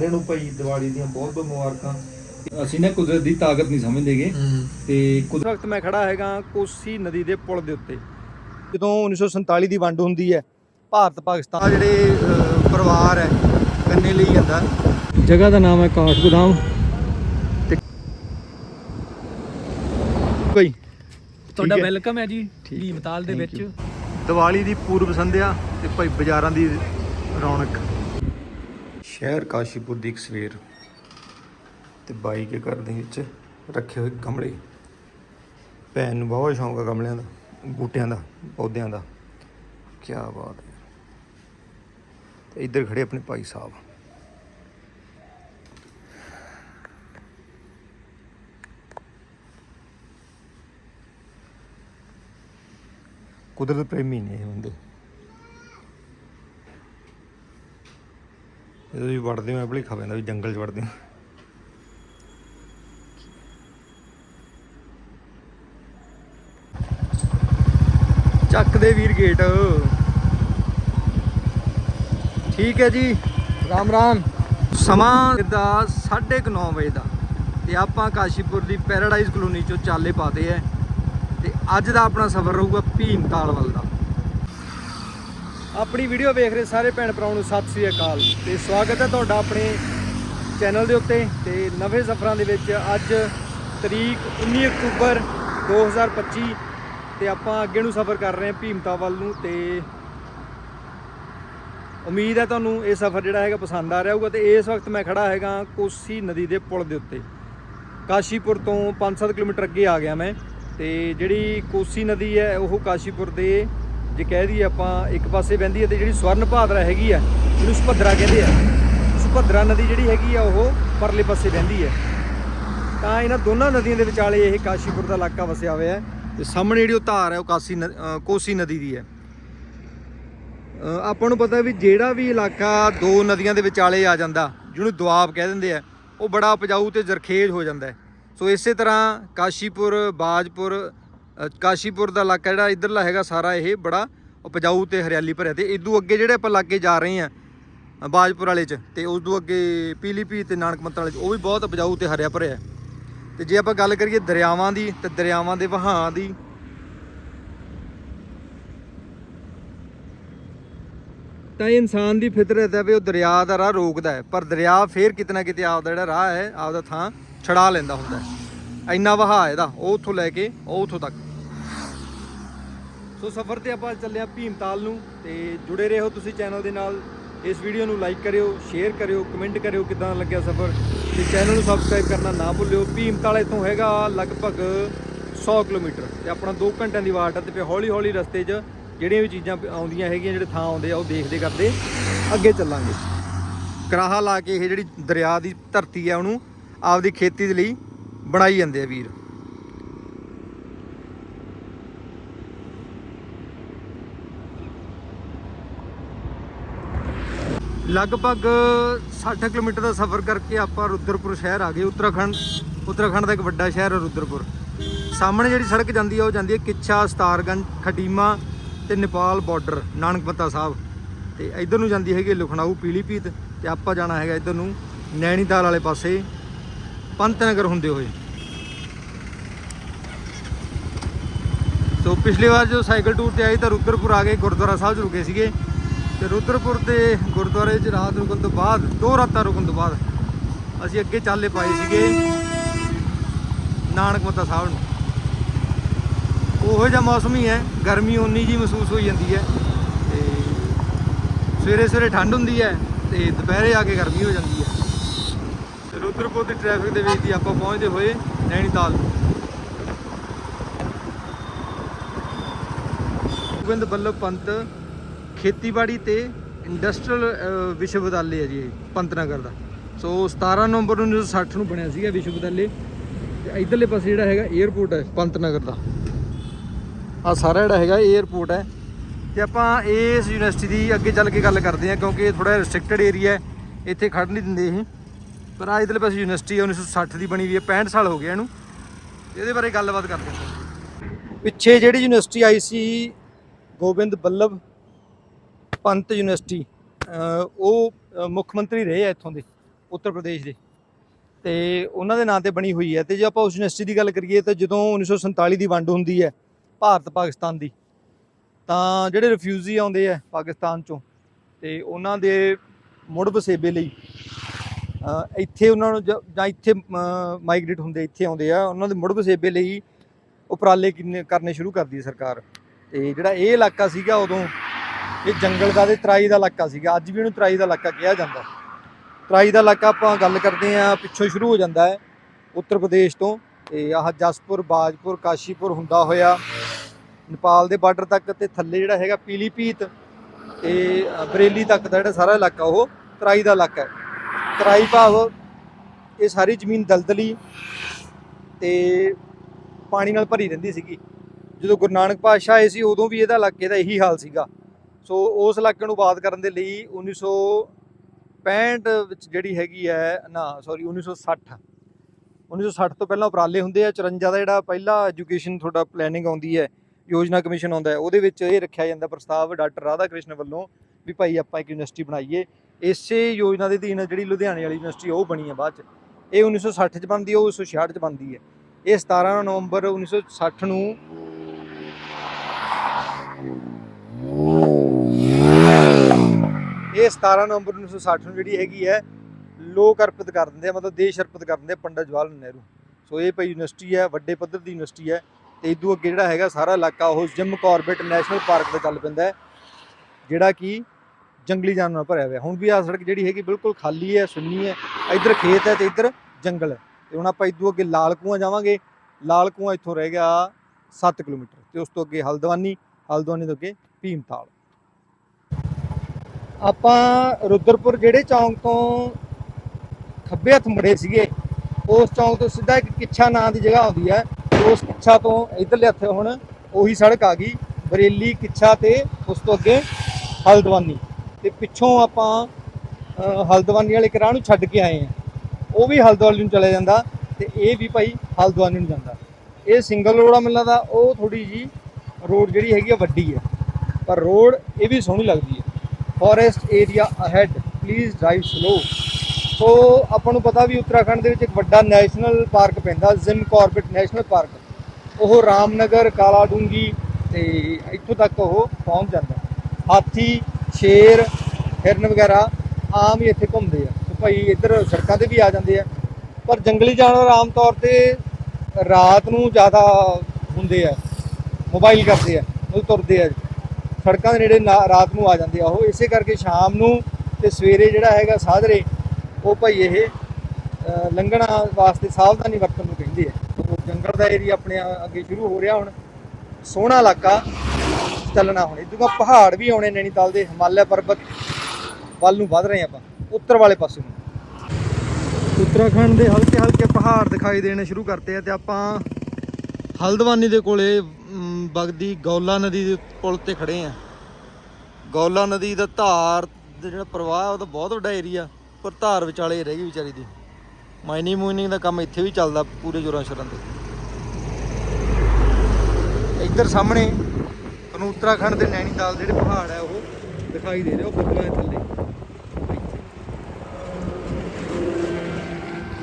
ਸਾਰਿਆਂ ਨੂੰ ਭਾਈ ਦੀਵਾਲੀ ਦੀਆਂ ਬਹੁਤ ਬਹੁਤ ਮੁਬਾਰਕਾਂ। ਅਸੀਂ ਨਾ ਕੁਦਰਤ ਦੀ ਤਾਕਤ ਨਹੀਂ ਸਮਝਦੇਗੇ। ਤੇ ਕੁਦਰਤ ਵਕਤ ਮੈਂ ਖੜਾ ਹੈਗਾ ਕੋਸੀ ਨਦੀ ਦੇ ਪੁਲ ਦੇ ਉੱਤੇ। ਜਦੋਂ 1947 ਦੀ ਵੰਡ ਹੁੰਦੀ ਹੈ ਭਾਰਤ ਪਾਕਿਸਤਾਨ ਜਿਹੜੇ ਪਰਿਵਾਰ ਹੈ ਕੰਨੇ ਲਈ ਜਾਂਦਾ। ਜਗ੍ਹਾ ਦਾ ਨਾਮ ਹੈ ਕਾਠਗੋਦਾਮ ਤੇ ਭਾਈ ਤੁਹਾਡਾ। ਵੈਲਕਮ ਹੈ ਜੀ ਭੀਮਤਾਲ ਦੇ ਵਿੱਚ। ਦੀਵਾਲੀ ਦੀ ਪੂਰਬ ਸੰਧਿਆ ਤੇ ਭਾਈ ਬਾਜ਼ਾਰਾਂ ਦੀ ਰੌਣਕ। ਸ਼ਹਿਰ ਕਾਸ਼ੀਪੁਰ ਦੀ ਇੱਕ ਸਵੇਰ ਤੇ ਬਾਈ ਕੇ ਘਰ ਦੇ ਵਿੱਚ ਰੱਖੇ ਹੋਏ ਗਮਲੇ। ਭੈਣ ਨੂੰ ਬਹੁਤ ਸ਼ੌਂਕ ਆ ਗਮਲਿਆਂ ਦਾ, ਬੂਟਿਆਂ ਦਾ, ਪੌਦਿਆਂ ਦਾ। ਕੀ ਬਾਤ ਹੈ। ਤੇ ਇੱਧਰ ਖੜੇ ਆਪਣੇ ਭਾਈ ਸਾਹਿਬ। ਕੁਦਰਤ ਪ੍ਰੇਮੀ ਨੇ ਇਹ ਬੰਦੇ ਜਦੋਂ ਵੀ ਵੜਦੇ ਮੈਂ ਭੁਲੇਖਾ ਪੈਂਦਾ ਵੀ ਜੰਗਲ 'ਚ ਵੜਦੇ ਹਾਂ ਚੱਕ ਦੇ ਵੀਰ ਗੇਟ। ਠੀਕ ਹੈ ਜੀ। ਰਾਮ ਰਾਮ। ਸਮਾਂ ਦਾ 9:30 ਵਜੇ ਦਾ ਤੇ ਆਪਾਂ ਕਾਸ਼ੀਪੁਰ ਦੀ ਪੈਰਾਡਾਈਜ਼ ਕਲੋਨੀ ਚੋਂ ਚਾਲੇ ਪਾਤੇ ਐ ਤੇ ਅੱਜ ਦਾ ਆਪਣਾ ਸਫ਼ਰ ਰਹੂਗਾ ਭੀਮਤਾਲ ਵੱਲ ਦਾ। ਆਪਣੀ ਵੀਡੀਓ ਵੇਖ ਰਹੇ ਸਾਰੇ ਭੈਣ ਭਰਾਵਾਂ ਨੂੰ ਸਤਿ ਸ੍ਰੀ ਅਕਾਲ। ਤੇ ਸਵਾਗਤ ਹੈ ਤੁਹਾਡਾ ਆਪਣੇ ਚੈਨਲ ਦੇ ਉੱਤੇ ਤੇ ਨਵੇਂ ਸਫ਼ਰਾਂ ਦੇ ਵਿੱਚ ਅੱਜ ਤਰੀਕ 19 ਅਕਤੂਬਰ 2025 ਤੇ ਆਪਾਂ ਅੱਗੇ ਨੂੰ ਸਫ਼ਰ ਕਰ ਰਹੇ ਹਾਂ ਭੀਮਤਾ ਵੱਲ ਨੂੰ ਤੇ ਉਮੀਦ ਹੈ ਤੁਹਾਨੂੰ ਇਹ ਸਫ਼ਰ ਜਿਹੜਾ ਹੈਗਾ ਪਸੰਦ ਆ ਰਿਹਾ ਹੋਊਗਾ ਤੇ ਇਸ ਵਕਤ ਮੈਂ ਖੜਾ ਹੈਗਾ ਕੋਸੀ ਨਦੀ ਦੇ ਪੁਲ ਦੇ ਉੱਤੇ। ਕਾਸ਼ੀਪੁਰ ਤੋਂ 5-7 ਕਿਲੋਮੀਟਰ ਅੱਗੇ ਆ ਗਿਆ ਮੈਂ ਤੇ ਜਿਹੜੀ ਕੋਸੀ ਨਦੀ ਹੈ ਉਹ ਕਾਸ਼ੀਪੁਰ ਦੇ ਜੇ ਕਹਿ ਦਈਏ ਆਪਾਂ ਇੱਕ ਪਾਸੇ ਵਹਿੰਦੀ ਹੈ ਤੇ ਜਿਹੜੀ ਸਵਰਨ ਭਾਦਰਾ ਹੈਗੀ ਆ ਜਿਹਨੂੰ ਸੁਭਦਰਾ ਕਹਿੰਦੇ ਆ, ਸੁਭਦਰਾ ਨਦੀ ਜਿਹੜੀ ਹੈਗੀ ਆ, ਉਹ ਪਰਲੇ ਪਾਸੇ ਵਹਿੰਦੀ ਹੈ। ਤਾਂ ਇਹਨਾਂ ਦੋਨਾਂ ਨਦੀਆਂ ਦੇ ਵਿਚਾਲੇ ਇਹ ਕਾਸ਼ੀਪੁਰ ਦਾ ਇਲਾਕਾ ਵਸਿਆ ਹੋਇਆ ਹੈ ਤੇ ਸਾਹਮਣੇ ਜਿਹੜੀ ਉਹ ਧਾਰ ਹੈ, ਉਹ ਕਾਸੀ ਨ- ਕੋਸੀ ਨਦੀ ਦੀ ਹੈ। ਆਪਾਂ ਨੂੰ ਪਤਾ ਵੀ ਜਿਹੜਾ ਵੀ ਇਲਾਕਾ ਦੋ ਨਦੀਆਂ ਦੇ ਵਿਚਾਲੇ ਆ ਜਾਂਦਾ, ਜਿਹਨੂੰ ਦੁਆਬ ਕਹਿ ਦਿੰਦੇ ਆ, ਉਹ ਬੜਾ ਉਪਜਾਊ ਤੇ ਜ਼ਰਖੇਜ਼ ਹੋ ਜਾਂਦਾ ਸੋ ਇਸੇ ਤਰ੍ਹਾਂ ਕਾਸ਼ੀਪੁਰ, ਬਾਜਪੁਰ ਕਾਸ਼ੀਪੁਰ ਦਾ ਇਲਾਕਾ ਜਿਹੜਾ ਇਧਰਲਾ ਹੈਗਾ ਸਾਰਾ ਇਹ ਬੜਾ ਉਪਜਾਊ ਤੇ ਹਰਿਆਲੀ ਭਰਿਆ ਤੇ ਇਦੋਂ ਅੱਗੇ ਜਿਹੜੇ ਆਪਾਂ ਲਾਗੇ ਜਾ ਰਹੇ ਆ ਬਾਜਪੁਰ ਵਾਲੇ ਚ ਤੇ ਉਸ ਤੋਂ ਅੱਗੇ ਪੀਲੀਪੀ ਤੇ ਨਾਨਕਮੱਤਾ ਵਾਲੇ ਚ, ਉਹ ਵੀ ਬਹੁਤ ਉਪਜਾਊ ਤੇ ਹਰਿਆ ਭਰਿਆ ਹੈ। ਤੇ ਜੇ ਆਪਾਂ ਗੱਲ ਕਰੀਏ ਦਰਿਆਵਾਂ ਦੀ, ਤੇ ਦਰਿਆਵਾਂ ਦੇ ਵਹਾਅ ਦੀ, ਤਾਂ ਇਹ ਇਨਸਾਨ ਦੀ ਫਿਤਰਤ ਹੈ ਵੀ ਉਹ ਦਰਿਆ ਦਾ ਰਾਹ ਰੋਕਦਾ ਹੈ, ਪਰ ਦਰਿਆ ਫੇਰ ਕਿਤੇ ਨਾ ਕਿਤੇ ਆਪਦਾ ਜਿਹੜਾ ਰਾਹ ਹੈ, ਆਪਦਾ ਥਾਂ ਛੜਾ ਲੈਂਦਾ ਹੁੰਦਾ ਹੈ ਇੰਨਾ ਵਹਾਅ ਇਹਦਾ, ਉਹ ਉੱਥੋਂ ਲੈ ਕੇ, ਉਹ ਉੱਥੋਂ ਤੱਕ ਸੋ ਸਫ਼ਰ ਤੇ ਆਪਾਂ ਚੱਲੇ ਆ ਭੀਮਤਾਲ ਨੂੰ ਤੇ ਜੁੜੇ ਰਹੋ ਤੁਸੀਂ ਚੈਨਲ ਦੇ ਨਾਲ। ਇਸ ਵੀਡੀਓ ਨੂੰ ਲਾਈਕ ਕਰਿਓ ਸ਼ੇਅਰ ਕਰਿਓ ਕਮੈਂਟ ਕਰਿਓ ਕਿਦਾਂ ਲੱਗਿਆ ਸਫ਼ਰ। ਤੇ ਚੈਨਲ ਨੂੰ ਸਬਸਕ੍ਰਾਈਬ ਕਰਨਾ ਨਾ ਭੁੱਲਿਓ। ਭੀਮਤਾਲ ਇੱਥੋਂ ਹੈਗਾ ਲਗਭਗ 100 ਕਿਲੋਮੀਟਰ ਤੇ ਆਪਣਾ 2 ਘੰਟਿਆਂ ਦੀ ਵਾਟ ਹੈ ਤੇ ਫਿਰ ਹੌਲੀ ਹੌਲੀ ਰਸਤੇ 'ਚ ਜਿਹੜੀਆਂ ਵੀ ਚੀਜ਼ਾਂ ਆਉਂਦੀਆਂ ਹੈਗੀਆਂ, ਜਿਹੜੇ ਥਾਂ ਆਉਂਦੇ ਆ, ਉਹ ਦੇਖਦੇ ਕਰਦੇ ਅੱਗੇ ਚੱਲਾਂਗੇ। ਕਰਾਹਾ ਲਾ ਕੇ ਇਹ ਜਿਹੜੀ ਦਰਿਆ ਦੀ ਧਰਤੀ ਆ ਉਹਨੂੰ ਆਪਦੀ ਖੇਤੀ ਦੇ ਲਈ ਬਣਾਈ ਜਾਂਦੇ ਆ ਵੀਰ। ਲਗਭਗ 60 ਕਿਲੋਮੀਟਰ ਦਾ ਸਫ਼ਰ ਕਰਕੇ ਆਪਾਂ ਰੁਦਰਪੁਰ ਸ਼ਹਿਰ ਆ ਗਏ, ਉੱਤਰਾਖੰਡ। ਉੱਤਰਾਖੰਡ ਦਾ ਇੱਕ ਵੱਡਾ ਸ਼ਹਿਰ ਹੈ ਰੁਦਰਪੁਰ। ਸਾਹਮਣੇ ਜਿਹੜੀ ਸੜਕ ਜਾਂਦੀ ਹੈ ਉਹ ਜਾਂਦੀ ਹੈ ਕਿੱਛਾ, ਸਤਾਰਗੰਜ ਖਟੀਮਾ ਤੇ ਨੇਪਾਲ ਬਾਰਡਰ ਨਾਨਕਮੱਤਾ ਸਾਹਿਬ। ਤੇ ਇਧਰ ਨੂੰ ਜਾਂਦੀ ਹੈਗੀ ਲਖਨਊ ਪੀਲੀਪੀਤ ਤੇ ਆਪਾਂ ਜਾਣਾ ਹੈਗਾ ਇਧਰ ਨੂੰ ਨੈਣੀਤਾਲ ਵਾਲੇ ਪਾਸੇ, ਪੰਤਨਗਰ ਹੁੰਦੇ ਹੋਏ। ਸੋ ਪਿਛਲੀ ਵਾਰ ਜੋ ਸਾਈਕਲ ਟੂਰ ਤੇ ਆਏ ਤਾਂ ਰੁਦਰਪੁਰ ਆ ਗਏ, ਗੁਰਦੁਆਰਾ ਸਾਹਿਬ 'ਚ ਰੁਕੇ ਸੀਗੇ। ਤੇ ਰੁਦਰਪੁਰ ਦੇ ਗੁਰਦੁਆਰੇ 'ਚ ਰਾਤ ਰੁਕਣ ਤੋਂ ਬਾਅਦ, ਦੋ ਰਾਤਾਂ ਰੁਕਣ ਤੋਂ ਬਾਅਦ ਅਸੀਂ ਅੱਗੇ ਚਾਲੇ ਪਾਏ ਸੀਗੇ ਨਾਨਕ ਨਾਨਕਮੱਤਾ ਸਾਹਿਬ ਨੂੰ। ਉਹੋ ਜਿਹਾ ਮੌਸਮ ਹੀ ਹੈ, ਗਰਮੀ ਉਨੀ ਜੀ ਮਹਿਸੂਸ ਹੋਈ ਜਾਂਦੀ ਹੈ ਤੇ ਸਵੇਰੇ ਸਵੇਰੇ ਠੰਡ ਹੁੰਦੀ ਹੈ ਤੇ ਦੁਪਹਿਰੇ ਆ ਕੇ ਗਰਮੀ ਹੋ ਜਾਂਦੀ ਹੈ। ਤੇ ਰੁਦਰਪੁਰ ਦੀ ਟ੍ਰੈਫਿਕ ਦੇ ਵਿੱਚ ਦੀ ਆਪਾਂ ਪਹੁੰਚਦੇ ਹੋਏ ਨੈਣੀਤਾਲ ਗੋਬਿੰਦ ਬੱਲਭ ਪੰਤ ਖੇਤੀਬਾੜੀ ਤੇ ਇੰਡਸਟਰੀਅਲ ਵਿਸ਼ਵ ਵਿਦਿਆਲੇ ਹੈ ਜੀ ਇਹ, ਪੰਤਨਗਰ ਦਾ। ਸੋ 17 ਨਵੰਬਰ 1960 ਨੂੰ ਬਣਿਆ ਸੀਗਾ ਵਿਸ਼ਵ ਵਿਦਿਆਲੇ ਤੇ ਇਧਰਲੇ ਪਾਸੇ ਜਿਹੜਾ ਹੈਗਾ 에어ਪੋਰਟ ਹੈ, ਪੰਤਨਗਰ ਦਾ। ਆ ਸਾਰਾ ਜਿਹੜਾ ਹੈਗਾ 에어ਪੋਰਟ ਹੈ। ਤੇ ਆਪਾਂ ਇਸ ਯੂਨੀਵਰਸਿਟੀ ਦੀ ਅੱਗੇ ਚੱਲ ਕੇ ਗੱਲ ਕਰਦੇ ਹਾਂ, ਕਿਉਂਕਿ ਇਹ ਥੋੜਾ ਰੈਸਟ੍ਰਿਕਟਡ ਏਰੀਆ ਹੈ। ਇੱਥੇ ਖੜ ਨਹੀਂ ਦਿੰਦੇ ਇਹ। ਪਰ ਆ ਇਧਰਲੇ ਪਾਸੇ ਯੂਨੀਵਰਸਿਟੀ 1960 ਦੀ ਬਣੀ ਹੋਈ ਹੈ 65 ਸਾਲ ਹੋ ਗਿਆ ਇਹਨੂੰ। ਇਹਦੇ ਬਾਰੇ ਗੱਲਬਾਤ ਕਰਦੇ ਹਾਂ। ਪਿੱਛੇ ਜਿਹੜੀ ਯੂਨੀਵਰਸਿਟੀ ਆਈ ਸੀ, ਗੋਬਿੰਦ ਬੱਲਬ ਪੰਤ ਯੂਨੀਵਰਸਿਟੀ ਉਹ ਮੁੱਖ ਮੰਤਰੀ ਰਹੇ ਆ ਇੱਥੋਂ ਦੇ, ਉੱਤਰ ਪ੍ਰਦੇਸ਼ ਦੇ। ਤੇ ਉਹਨਾਂ ਦੇ ਨਾਂ ਤੇ ਬਣੀ ਹੋਈ ਹੈ। ਤੇ ਜੇ ਆਪਾਂ ਉਸ ਯੂਨੀਵਰਸਿਟੀ ਦੀ ਗੱਲ ਕਰੀਏ ਤਾਂ ਜਦੋਂ 1947 ਦੀ ਵੰਡ ਹੁੰਦੀ ਹੈ ਭਾਰਤ ਪਾਕਿਸਤਾਨ ਦੀ, ਤਾਂ ਜਿਹੜੇ ਰਿਫਿਊਜੀ ਆਉਂਦੇ ਆ ਪਾਕਿਸਤਾਨ ਚੋਂ, ਤੇ ਉਹਨਾਂ ਦੇ ਮੁੜ ਵਸੇਬੇ ਲਈ ਇੱਥੇ ਉਹਨਾਂ ਨੂੰ ਜ- ਜਾਂ ਇੱਥੇ ਮਾਈਗ੍ਰੇਟ ਹੁੰਦੇ, ਇੱਥੇ ਆਉਂਦੇ ਆ, ਉਹਨਾਂ ਦੇ ਮੁੜ ਵਸੇਬੇ ਲਈ ਉਪਰਾਲੇ ਕਿੰਨੇ ਕਰਨੇ ਸ਼ੁਰੂ ਕਰਦੀ ਹੈ ਸਰਕਾਰ। ਤੇ ਜਿਹੜਾ ਇਹ ਇਲਾਕਾ ਸੀਗਾ ਉਦੋਂ ਇਹ ਜੰਗਲ ਦਾ ਤੇ ਤਰਾਈ ਦਾ ਇਲਾਕਾ ਸੀਗਾ। ਅੱਜ ਵੀ ਇਹਨੂੰ ਤਰਾਈ ਦਾ ਇਲਾਕਾ ਕਿਹਾ ਜਾਂਦਾ। ਤਰਾਈ ਦਾ ਇਲਾਕਾ ਆਪਾਂ ਗੱਲ ਕਰਦੇ ਆ ਪਿੱਛੋਂ ਸ਼ੁਰੂ ਹੋ ਜਾਂਦਾ ਹੈ ਉੱਤਰ ਪ੍ਰਦੇਸ਼ ਤੋਂ। ਤੇ ਆਹ ਜਸਪੁਰ ਬਾਜਪੁਰ ਕਾਸ਼ੀਪੁਰ ਹੁੰਦਾ ਹੋਇਆ ਨੇਪਾਲ ਦੇ ਬਾਰਡਰ ਤੱਕ ਤੇ ਥੱਲੇ ਜਿਹੜਾ ਹੈਗਾ ਪੀਲੀਪੀਤ ਤੇ ਅ, ਬਰੇਲੀ ਤੱਕ ਦਾ ਜਿਹੜਾ ਸਾਰਾ ਇਲਾਕਾ ਉਹ ਤਰਾਈ ਦਾ ਇਲਾਕਾ ਹੈ। ਤਰਾਈ ਭਾਵ ਇਹ ਸਾਰੀ ਜ਼ਮੀਨ ਦਲਦਲੀ ਤੇ ਪਾਣੀ ਨਾਲ ਭਰੀ ਰਹਿੰਦੀ ਸੀਗੀ। ਜਦੋਂ ਗੁਰੂ ਨਾਨਕ ਪਾਤਸ਼ਾਹ ਆਏ ਸੀ ਉਦੋਂ ਵੀ ਇਹਦਾ ਇਲਾਕੇ ਦਾ ਇਹੀ ਹਾਲ ਸੀਗਾ। ਸੋ ਉਸ ਇਲਾਕੇ ਨੂੰ ਆਬਾਦ ਕਰਨ ਦੇ ਲਈ 1965 ਵਿੱਚ ਜਿਹੜੀ ਹੈਗੀ ਹੈ, ਨਾ ਸੌਰੀ 1960 1960 ਤੋਂ ਪਹਿਲਾਂ ਉਪਰਾਲੇ ਹੁੰਦੇ ਆ 54 ਦਾ ਜਿਹੜਾ ਪਹਿਲਾ ਐਜੂਕੇਸ਼ਨ ਤੁਹਾਡਾ ਪਲੈਨਿੰਗ ਆਉਂਦੀ ਹੈ, ਯੋਜਨਾ ਕਮਿਸ਼ਨ ਆਉਂਦਾ ਹੈ, ਉਹਦੇ ਵਿੱਚ ਇਹ ਰੱਖਿਆ ਜਾਂਦਾ ਪ੍ਰਸਤਾਵ ਡਾਕਟਰ ਰਾਧਾ ਕ੍ਰਿਸ਼ਨ ਵੱਲੋਂ ਵੀ ਭਾਈ ਆਪਾਂ ਇੱਕ ਯੂਨੀਵਰਸਿਟੀ ਬਣਾਈਏ। ਇਸੇ ਯੋਜਨਾ ਦੇ ਅਧੀਨ ਜਿਹੜੀ ਲੁਧਿਆਣੇ ਵਾਲੀ ਯੂਨੀਵਰਸਿਟੀ ਉਹ ਬਣੀ ਹੈ ਬਾਅਦ ਚ। ਇਹ 1960 ਚ ਬਣਦੀ ਹੈ ਉਹ 1966 ਚ ਬਣਦੀ ਹੈ ਇਹ 17 ਨਵੰਬਰ 1960 ਨੂੰ ਇਹ 17 ਨਵੰਬਰ 1960 ਨੂੰ ਜਿਹੜੀ ਹੈਗੀ ਹੈ, ਲੋਕ ਅਰਪਿਤ ਕਰ ਦਿੰਦੇ ਆ, ਮਤਲਬ ਦੇਸ਼ ਅਰਪਿਤ ਕਰ ਦਿੰਦੇ ਆ ਪੰਡਤ ਜਵਾਹਰ ਲਾਲ ਨਹਿਰੂ। ਸੋ ਇਹ ਪਈ ਯੂਨੀਵਰਸਿਟੀ ਹੈ, ਵੱਡੇ ਪੱਧਰ ਦੀ ਯੂਨੀਵਰਸਿਟੀ ਹੈ। ਤੇ ਇਦੋਂ ਅੱਗੇ ਜਿਹੜਾ ਹੈਗਾ ਸਾਰਾ ਇਲਾਕਾ, ਉਹ ਜਿਮ ਕਾਰਬੇਟ ਨੈਸ਼ਨਲ ਪਾਰਕ ਦਾ ਚੱਲ ਪੈਂਦਾ ਹੈ, ਜਿਹੜਾ ਕਿ ਜੰਗਲੀ ਜਾਨਵਰਾਂ ਭਰਿਆ ਹੋਇਆ। ਹੁਣ ਵੀ ਆ ਸੜਕ ਜਿਹੜੀ ਹੈਗੀ ਬਿਲਕੁਲ ਖਾਲੀ ਹੈ, ਸੁੰਨੀ ਹੈ। ਇੱਧਰ ਖੇਤ ਹੈ ਤੇ ਇੱਧਰ ਜੰਗਲ ਹੈ। ਤੇ ਹੁਣ ਆਪਾਂ ਇਦੋਂ ਅੱਗੇ ਲਾਲ ਕੂਆਂ ਜਾਵਾਂਗੇ। ਲਾਲ ਕੂਆਂ ਇੱਥੋਂ ਰਹਿ ਗਿਆ 7 ਕਿਲੋਮੀਟਰ। ਤੇ ਉਸ ਤੋਂ ਅੱਗੇ ਹਲਦਵਾਨੀ ਹਲਦਵਾਨੀ ਤੋਂ ਅੱਗੇ ਭੀਮਤਾਲ ਆਪਾਂ ਰੁਦਰਪੁਰ ਜਿਹੜੇ ਚੌਂਕ ਤੋਂ ਖੱਬੇ ਹੱਥ ਮੁੜੇ ਸੀਗੇ, ਉਸ ਚੌਂਕ ਤੋਂ ਸਿੱਧਾ ਇੱਕ ਕਿੱਛਾ ਨਾਂ ਦੀ ਜਗ੍ਹਾ ਆਉਂਦੀ ਹੈ। ਉਸ ਕਿੱਛਾ ਤੋਂ ਇਧਰਲੇ ਹੱਥੇ ਹੁਣ ਉਹੀ ਸੜਕ ਆ ਗਈ, ਬਰੇਲੀ ਕਿੱਛਾ ਤੇ ਉਸ ਤੋਂ ਅੱਗੇ ਹਲਦਵਾਨੀ। ਤੇ ਪਿੱਛੋਂ ਆਪਾਂ ਹਲਦਵਾਨੀ ਵਾਲੇ ਰਾਹ ਨੂੰ ਛੱਡ ਕੇ ਆਏ ਆ ਉਹ ਵੀ ਹਲਦਵਾਨੀ ਨੂੰ ਚਲੇ ਜਾਂਦਾ ਤੇ ਇਹ ਵੀ ਭਾਈ ਹਲਦਵਾਨੀ ਨੂੰ ਜਾਂਦਾ। ਇਹ ਸਿੰਗਲ ਰੋਡ ਆ ਮਿਲਦਾ ਉਹ ਥੋੜੀ ਜੀ ਰੋਡ ਜਿਹੜੀ ਹੈਗੀ ਆ ਵੱਡੀ ਹੈ। ਪਰ ਰੋਡ ਇਹ ਵੀ ਸੋਹਣੀ ਲੱਗਦੀ ਹੈ। Forest area ahead please drive slow so ਆਪਾਂ ਨੂੰ ਪਤਾ ਵੀ ਉੱਤਰਾਖੰਡ ਦੇ ਵਿੱਚ ਇੱਕ ਵੱਡਾ ਨੈਸ਼ਨਲ ਪਾਰਕ ਪੈਂਦਾ ਜ਼ਿਮ ਕਾਰਬੇਟ ਨੈਸ਼ਨਲ ਪਾਰਕ ਉਹ ਰਾਮਨਗਰ ਕਾਲਾ ਡੂੰਗੀ ਤੇ ਇੱਥੋਂ ਤੱਕ ਉਹ ਪਹੁੰਚ ਜਾਂਦਾ। ਹਾਥੀ, ਸ਼ੇਰ, ਹਿਰਨ ਵਗੈਰਾ ਆਮ ਹੀ ਇੱਥੇ ਘੁੰਮਦੇ ਆ। ਤੇ ਭਾਈ ਇੱਧਰ ਸੜਕਾਂ ਤੇ ਵੀ ਆ ਜਾਂਦੇ ਆ। ਪਰ ਜੰਗਲੀ ਜਾਨਵਰ ਆਮ ਤੌਰ ਤੇ ਰਾਤ ਨੂੰ ਜ਼ਿਆਦਾ ਹੁੰਦੇ ਆ। ਮੋਬਾਈਲ ਕਰਦੇ ਆ, ਉਹ ਤੁਰਦੇ ਆ। ਸੜਕਾਂ ਦੇ ਨੇੜੇ ਨਾ- ਰਾਤ ਨੂੰ ਆ ਜਾਂਦੇ ਆ ਉਹ, ਇਸੇ ਕਰਕੇ ਸ਼ਾਮ ਨੂੰ ਤੇ ਸਵੇਰੇ ਜਿਹੜਾ ਹੈਗਾ ਸਾਧਰੇ ਉਹ ਭਾਈ ਇਹ ਲੰਘਣਾ ਵਾਸਤੇ ਸਾਵਧਾਨੀ ਵਰਤਣ ਨੂੰ ਕਹਿੰਦੇ ਆ। ਉਹ ਜੰਗਲ ਦਾ ਏਰੀਆ ਆਪਣੇ ਅੱਗੇ ਸ਼ੁਰੂ ਹੋ ਰਿਹਾ ਹੁਣ। ਸੋਹਣਾ ਇਲਾਕਾ ਚੱਲਣਾ ਹੁਣ। ਇਦੋਂ ਪਹਾੜ ਵੀ ਆਉਣੇ ਨੈਣੀਤਾਲ ਦੇ, ਹਿਮਾਲਿਆ ਪਰਬਤ ਵੱਲ ਨੂੰ ਵੱਧ ਰਹੇ ਆਪਾਂ, ਉੱਤਰ ਵਾਲੇ ਪਾਸੇ ਨੂੰ। ਉੱਤਰਾਖੰਡ ਦੇ ਹਲਕੇ ਹਲਕੇ ਪਹਾੜ ਦਿਖਾਈ ਦੇਣੇ ਸ਼ੁਰੂ ਕਰਤੇ ਆ ਤੇ ਆਪਾਂ ਹਲਦਵਾਨੀ ਦੇ ਕੋਲੇ ਮ, ਵਗਦੀ ਗੌਲਾ ਨਦੀ ਦੇ ਪੁਲ ਤੇ ਖੜੇ ਆ। ਗੌਲਾ ਨਦੀ ਦਾ ਧਾਰ ਦਾ ਜਿਹੜਾ ਪ੍ਰਵਾਹ ਉਹਦਾ ਬਹੁਤ ਵੱਡਾ ਏਰੀਆ ਪਰ ਧਾਰ ਵਿਚਾਲੇ ਰਹਿ ਗਈ ਵਿਚਾਰੀ ਦੀ। ਮਾਈਨਿੰਗ ਮੂਨਿੰਗ ਦਾ ਕੰਮ ਇੱਥੇ ਵੀ ਚੱਲਦਾ ਪੂਰੇ ਜੋਰਾਂ ਸ਼ਰਾਂ ਤੇ। ਇੱਧਰ ਸਾਹਮਣੇ ਤੁਹਾਨੂੰ ਉੱਤਰਾਖੰਡ ਦੇ ਨੈਣੀਤਾਲ ਦੇ ਜਿਹੜੇ ਪਹਾੜ ਆ ਉਹ ਦਿਖਾਈ ਦੇ ਰਹੇ ਉਹ ਬੱਦਲਾਂ ਦੇ ਥੱਲੇ।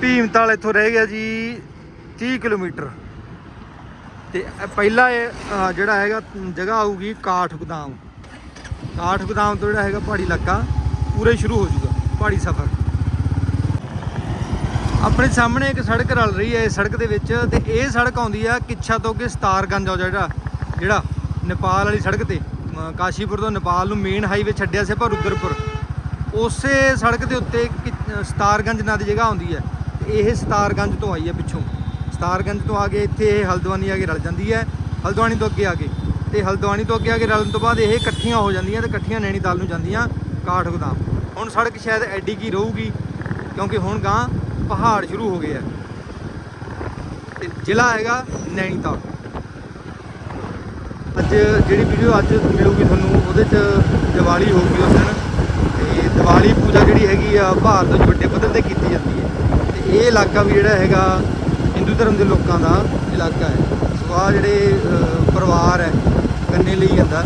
ਭੀਮਤਾਲ ਇੱਥੋਂ ਰਹਿ ਗਿਆ ਜੀ 30 ਕਿਲੋਮੀਟਰ। ਤੇ ਪਹਿਲਾ ਇਹ ਅਹ, ਜਿਹੜਾ ਹੈਗਾ ਜਗ੍ਹਾ ਆਊਗੀ ਕਾਠ ਗੋਦਾਮ। ਕਾਠ ਗੋਦਾਮ ਤੋਂ ਜਿਹੜਾ ਹੈਗਾ ਪਹਾੜੀ ਇਲਾਕਾ ਪੂਰੇ ਸ਼ੁਰੂ ਹੋ ਜਾਊਗਾ ਪਹਾੜੀ ਸਫ਼ਰ। ਆਪਣੇ ਸਾਹਮਣੇ ਇੱਕ ਸੜਕ ਰਲ ਰਹੀ ਹੈ ਇਸ ਸੜਕ ਦੇ ਵਿੱਚ ਤੇ ਇਹ ਸੜਕ ਆਉਂਦੀ ਆ ਕਿੱਛਾ ਤੋਂ ਅੱਗੇ ਸਤਾਰਗੰਜ ਆ ਜਿਹੜਾ ਜਿਹੜਾ ਨੇਪਾਲ ਵਾਲੀ ਸੜਕ ਤੇ ਅਮ ਕਾਸ਼ੀਪੁਰ ਤੋਂ ਨੇਪਾਲ ਨੂੰ ਮੇਨ ਹਾਈਵੇ ਛੱਡਿਆ ਸੀ ਆਪਾਂ ਰੁਦਰਪੁਰ। ਉਸੇ ਸੜਕ ਦੇ ਉੱਤੇ ਕਿ- ਸਤਾਰਗੰਜ ਨਾਂ ਦੀ ਜਗ੍ਹਾ ਆਉਂਦੀ ਹੈ ਤੇ ਇਹ ਸਤਾਰਗੰਜ ਤੋਂ ਆਈ ਹੈ ਪਿੱਛੋਂ। ਸਤਾਰਗੰਜ ਤੋਂ ਆ ਕੇ ਇੱਥੇ ਇਹ ਹਲਦਵਾਨੀ ਆ ਕੇ ਰਲ ਜਾਂਦੀ ਹੈ, ਹਲਦਵਾਨੀ ਤੋਂ ਅੱਗੇ ਆ ਕੇ। ਤੇ ਹਲਦਵਾਨੀ ਤੋਂ ਅੱਗੇ ਆ ਕੇ ਰਲਣ ਤੋਂ ਬਾਅਦ ਇਹ ਇਕੱਠੀਆਂ ਹੋ ਜਾਂਦੀਆਂ ਤੇ ਇਕੱਠੀਆਂ ਨੈਣੀਤਾਲ ਨੂੰ ਜਾਂਦੀਆਂ ਕਾਠਗੋਦਾਮ ਹੁਣ ਸੜਕ ਸ਼ਾਇਦ ਐਡੀ ਕੀ ਰਹੂਗੀ, ਕਿਉਂਕਿ ਹੁਣ ਗਾਂ ਪਹਾੜ ਸ਼ੁਰੂ ਹੋ ਗਏ ਆ। ਤੇ ਜ਼ਿਲ੍ਹਾ ਹੈਗਾ ਨੈਣੀਤਾਲ ਅੱਜ ਜਿਹੜੀ ਵੀਡੀਓ ਅੱਜ ਮਿਲੂਗੀ ਤੁਹਾਨੂੰ, ਉਹਦੇ 'ਚ ਦੀਵਾਲੀ ਹੋਊਗੀ ਉਸ ਦਿਨ। ਤੇ ਦੀਵਾਲੀ ਪੂਜਾ ਜਿਹੜੀ ਹੈਗੀ ਆ, ਭਾਰਤ ਵਿੱਚ ਵੱਡੇ ਪੱਧਰ ਤੇ ਕੀਤੀ ਜਾਂਦੀ ਹੈ। ਤੇ ਇਹ ਇਲਾਕਾ ਵੀ ਜਿਹੜਾ ਹੈਗਾ ਹਿੰਦੂ ਧਰਮ ਦੇ ਲੋਕਾਂ ਦਾ ਇਲਾਕਾ ਹੈ। ਸੋ ਆਹ ਜਿਹੜੇ ਪਰਿਵਾਰ ਹੈ, ਗੰਨੇ ਲਈ ਜਾਂਦਾ।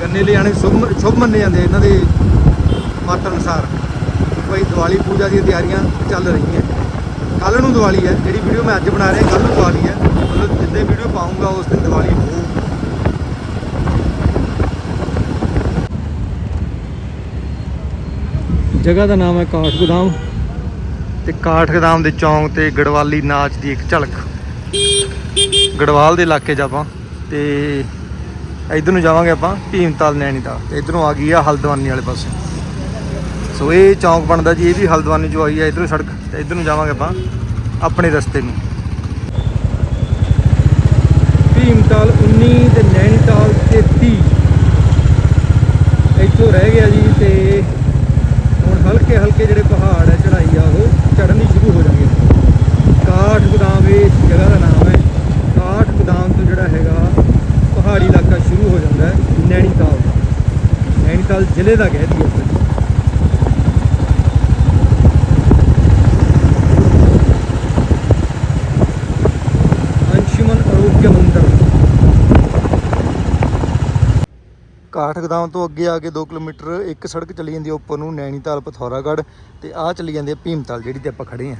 ਗੰਨੇ ਲਈ ਆਣੇ ਸ਼ੁਭ ਸ਼ੁਭ ਮੰਨੇ ਜਾਂਦੇ ਇਹਨਾਂ ਦੇ ਮਤ ਅਨੁਸਾਰ। ਭਾਈ ਦੀਵਾਲੀ ਪੂਜਾ ਦੀਆਂ ਤਿਆਰੀਆਂ ਚੱਲ ਰਹੀਆਂ। ਕੱਲ ਨੂੰ ਦੀਵਾਲੀ ਹੈ, ਜਿਹੜੀ ਵੀਡੀਓ ਮੈਂ ਅੱਜ ਬਣਾ ਰਿਹਾ ਕੱਲ ਨੂੰ ਦੀਵਾਲੀ ਹੈ। ਮਤਲਬ ਜਿੱਦੇ ਵੀਡੀਓ ਪਾਉਂਗਾ, ਉਸ ਦਿਨ ਦੀਵਾਲੀ ਹੋਊ। ਜਗ੍ਹਾ ਦਾ ਨਾਮ ਹੈ ਕਾਠ ਗੋਦਾਮ ਤੇ ਕਾਠ ਗੋਦਾਮ ਦੇ ਚੌਂਕ ਤੇ ਗੜਵਾਲੀ ਨਾਚ ਦੀ ਇੱਕ ਝਲਕ। ਗੜਵਾਲ ਦੇ ਇਲਾਕੇ 'ਚ ਆਪਾਂ ਤੇ ਇਧਰ ਨੂੰ ਜਾਵਾਂਗੇ ਆਪਾਂ ਭੀਮਤਾਲ ਨੈਣੀਤਾਲ ਤੇ ਇਧਰੋਂ ਆ ਗਈ ਆ ਹਲਦਵਾਨੀ ਵਾਲੇ ਪਾਸੇ। ਸੋ ਇਹ ਚੌਂਕ ਬਣਦਾ ਜੀ, ਇਹ ਵੀ ਹਲਦਵਾਨੀ ਚੋਂ ਆਈ ਆ ਇਧਰੋਂ ਸੜਕ। ਤੇ ਇਧਰ ਨੂੰ ਜਾਵਾਂਗੇ ਆਪਾਂ ਆਪਣੇ ਰਸਤੇ ਨੂੰ। ਭੀਮਤਾਲ 19 ਤੇ ਨੈਣੀਤਾਲ 33 ਇੱਥੋਂ ਰਹਿ ਗਿਆ ਜੀ ਤੇ ਹੁਣ ਹਲਕੇ ਹਲਕੇ ਜਿਹੜੇ ਪਹਾੜ ਹੈ ਚੜਾਈ ਆ ਉਹ ਚੜ੍ਹਨੀ ਸ਼ੁਰੂ ਹੋ ਜਾਣਗੇ ਕਾਠ ਗੋਦਾਮ, ਇਹ ਜਗ੍ਹਾ ਦਾ ਨਾਮ ਹੈ। ਕਾਠ ਗੋਦਾਮ ਤੋਂ ਜਿਹੜਾ ਹੈਗਾ, ਪਹਾੜੀ ਇਲਾਕਾ ਸ਼ੁਰੂ ਹੋ ਜਾਂਦਾ ਹੈ ਨੈਣੀਤਾਲ ਦਾ ਨੈਣੀਤਾਲ ਜ਼ਿਲ੍ਹੇ ਦਾ ਕਹਿ ਦਈਏ ਆਪਾਂ ਅੰਸ਼ੁਮਨ ਆਰੋਗਿਆ ਮੰਦਰ। ਕਾਠ ਗੋਦਾਮ ਤੋਂ ਅੱਗੇ ਆ ਕੇ 2 ਕਿਲੋਮੀਟਰ ਇੱਕ ਸੜਕ ਚਲੀ ਜਾਂਦੀ ਹੈ ਉੱਪਰ ਨੂੰ ਨੈਣੀਤਾਲ ਪਥੌਰਾਗੜ੍ਹ ਤੇ ਆਹ ਚਲੀ ਜਾਂਦੀ ਹੈ ਭੀਮਤਾਲ, ਜਿਹੜੀ ਤੇ ਆਪਾਂ ਖੜੇ ਆ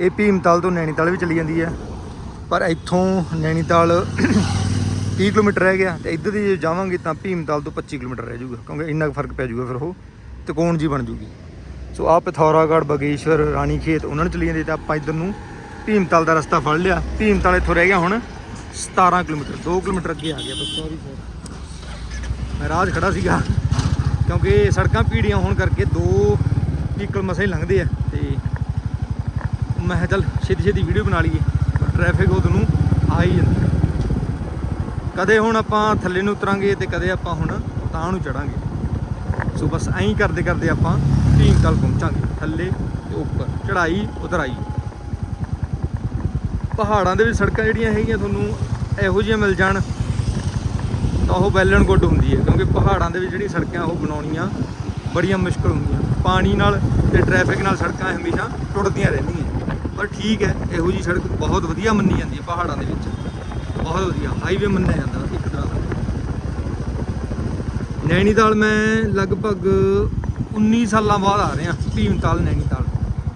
ਇਹ ਭੀਮਤਾਲ ਤੋਂ ਨੈਣੀਤਾਲ ਵੀ ਚਲੀ ਜਾਂਦੀ ਹੈ। ਪਰ ਇੱਥੋਂ ਨੈਣੀਤਾਲ 30 ਕਿਲੋਮੀਟਰ ਰਹਿ ਗਿਆ ਤੇ ਇੱਧਰ ਦੀ ਜੇ ਜਾਵਾਂਗੇ ਤਾਂ ਭੀਮਤਾਲ ਤੋਂ 25 ਕਿਲੋਮੀਟਰ ਰਹਿ ਜਾਊਗਾ, ਕਿਉਂਕਿ ਇੰਨਾ ਕੁ ਫ਼ਰਕ ਪੈ ਜਾਊਗਾ ਫਿਰ ਉਹ ਤਕੋਣ ਜੀ ਬਣ ਜੂਗੀ ਸੋ ਆ ਪਥੌਰਾਗੜ੍ਹ, ਬਗੇਸ਼ਵਰ ਰਾਣੀ ਖੇਤ ਉਹਨਾਂ ਨੂੰ ਚਲੀ ਜਾਂਦੀ ਤਾਂ ਆਪਾਂ ਇੱਧਰ ਨੂੰ ਭੀਮਤਾਲ ਦਾ ਰਸਤਾ ਫੜ ਲਿਆ। ਭੀਮਤਾਲ ਇੱਥੋਂ ਰਹਿ ਗਿਆ ਹੁਣ 17 ਕਿਲੋਮੀਟਰ 2 ਕਿਲੋਮੀਟਰ ਅੱਗੇ ਆ ਗਿਆ ਬਸ ਸੌਰੀ ਸਰ ਮੈਂ ਰਾਜ ਖੜਾ ਸੀਗਾ, ਕਿਉਂਕਿ ਸੜਕਾਂ ਪੀੜੀਆਂ ਹੋਣ ਕਰਕੇ ਦੋ ਵਹੀਕਲ ਮਸੇ ਲੰਘਦੇ ਆ ਤੇ ਮੈਂ ਕਿਹਾ ਚੱਲ ਛੇਤੀ ਛੇਤੀ ਵੀਡੀਓ ਬਣਾ ਲਈਏ ਟ੍ਰੈਫਿਕ ਉਦੋਂ ਨੂੰ ਆ ਹੀ ਜਾਂਦਾ ਕਦੇ ਹੁਣ ਆਪਾਂ ਥੱਲੇ ਨੂੰ ਉਤਰਾਂਗੇ ਤੇ ਕਦੇ ਆਪਾਂ ਹੁਣ ਤਾਂ ਨੂੰ ਚੜਾਂਗੇ। ਸੋ ਬਸ ਐਂ ਕਰਦੇ ਕਰਦੇ ਆਪਾਂ ਭੀਮਤਾਲ ਪਹੁੰਚਾਂਗੇ, ਥੱਲੇ ਤੇ ਉੱਪਰ ਚੜਾਈ ਉਤਰਾਈ। ਪਹਾੜਾਂ ਦੇ ਵਿੱਚ ਸੜਕਾਂ ਜਿਹੜੀਆਂ ਹੈਗੀਆਂ ਤੁਹਾਨੂੰ ਇਹੋ ਜਿਹੀਆਂ ਮਿਲ ਜਾਣ, ਤਾਂ ਉਹ ਵੈਲ ਗੁੱਡ ਹੁੰਦੀ ਹੈ ਕਿਉਂਕਿ ਪਹਾੜਾਂ ਦੇ ਵਿੱਚ ਜਿਹੜੀ ਸੜਕਾਂ ਉਹ ਬਣਾਉਣੀਆਂ ਬੜੀਆਂ ਮੁਸ਼ਕਲ ਹੁੰਦੀਆਂ। ਪਾਣੀ ਨਾਲ ਤੇ ਟ੍ਰੈਫਿਕ ਨਾਲ ਸੜਕਾਂ ਹਮੇਸ਼ਾ ਟੁੱਟਦੀਆਂ ਰਹਿੰਦੀਆਂ। ਪਰ ਠੀਕ ਹੈ, ਇਹੋ ਜੀ ਸੜਕ ਬਹੁਤ ਵਧੀਆ ਮੰਨੀ ਜਾਂਦੀ ਹੈ ਪਹਾੜਾਂ ਦੇ ਵਿੱਚ। ਬਹੁਤ ਵਧੀਆ ਹਾਈਵੇ ਮੰਨਿਆ ਜਾਂਦਾ ਇੱਕ ਤਰ੍ਹਾਂ ਦਾ। ਨੈਣੀਤਾਲ ਮੈਂ ਲਗਭਗ 19 ਸਾਲਾਂ ਬਾਅਦ ਆ ਰਿਹਾ, ਭੀਮਤਾਲ ਨੈਣੀਤਾਲ